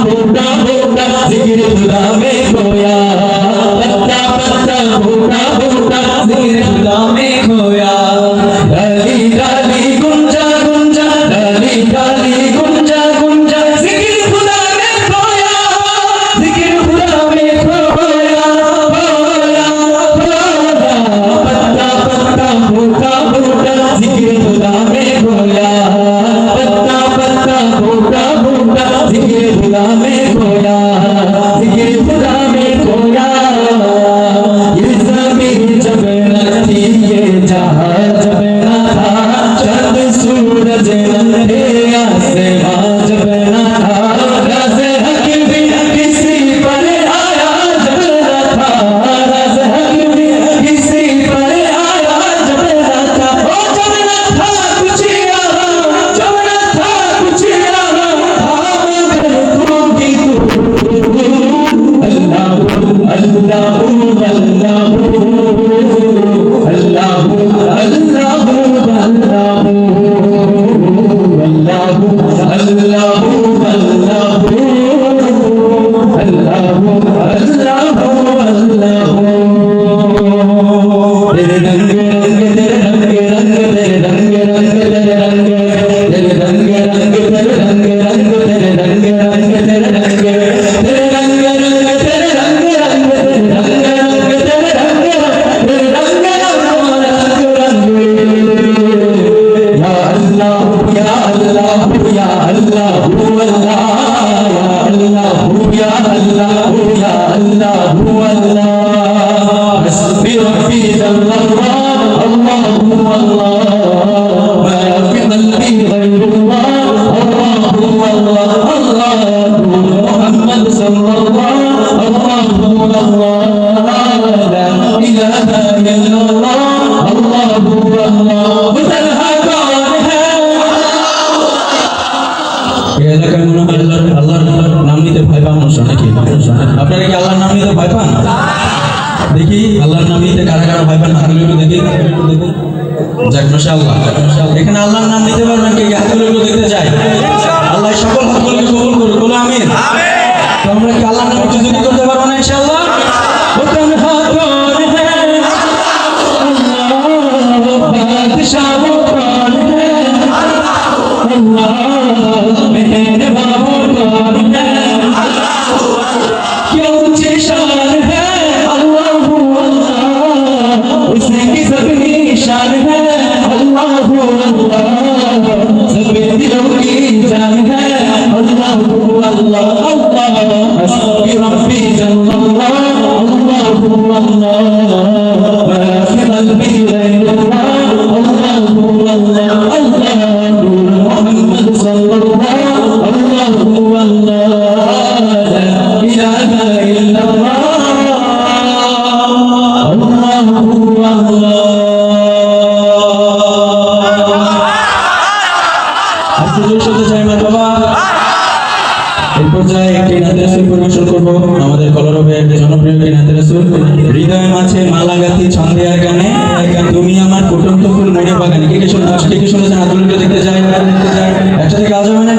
হোগা হোগা জিকির খুদা মে Allah, Ya Allah, Allah. هو الله حسبي ربي جل الله الله هو الله এলাকায় মনে হয় আল্লাহর আল্লাহর নাম নিতে ভয় পান নাকি? আপনারা কি আল্লাহর নাম নিতে ভয় পান? দেখি, আল্লাহর নাম নিতে কারা কারা ভয় পান? হাতুল একটু দেখি দেখুন। যাক, মাশাআল্লাহ এখানে আল্লাহর নাম নিতে পারবেন কি হাতুল একটু দেখতে চাই। আল্লাহ সকল হাতুলকে কবুল করুন বলে আমি আমরা কি আল্লাহর নাম প্রতিযোগিতা করতে পারব না ইনশাআল্লাহ? হাতুল Allah, sabhi dilon ki jangha পর্যায়ে একটি নাতের সুর পরিবেশন করব। আমাদের কলরবের জনপ্রিয় একটি নাতের সুর হৃদয় মাঝে মালা গাথি ছন্দে আর গানে তুমি আমার ফুটন্ত ফুল মনে বাগানে। কে কে শুনতে কে কে শুনেছেন হাতগুলোকে দেখতে চাই একসাথে কাজ হবে না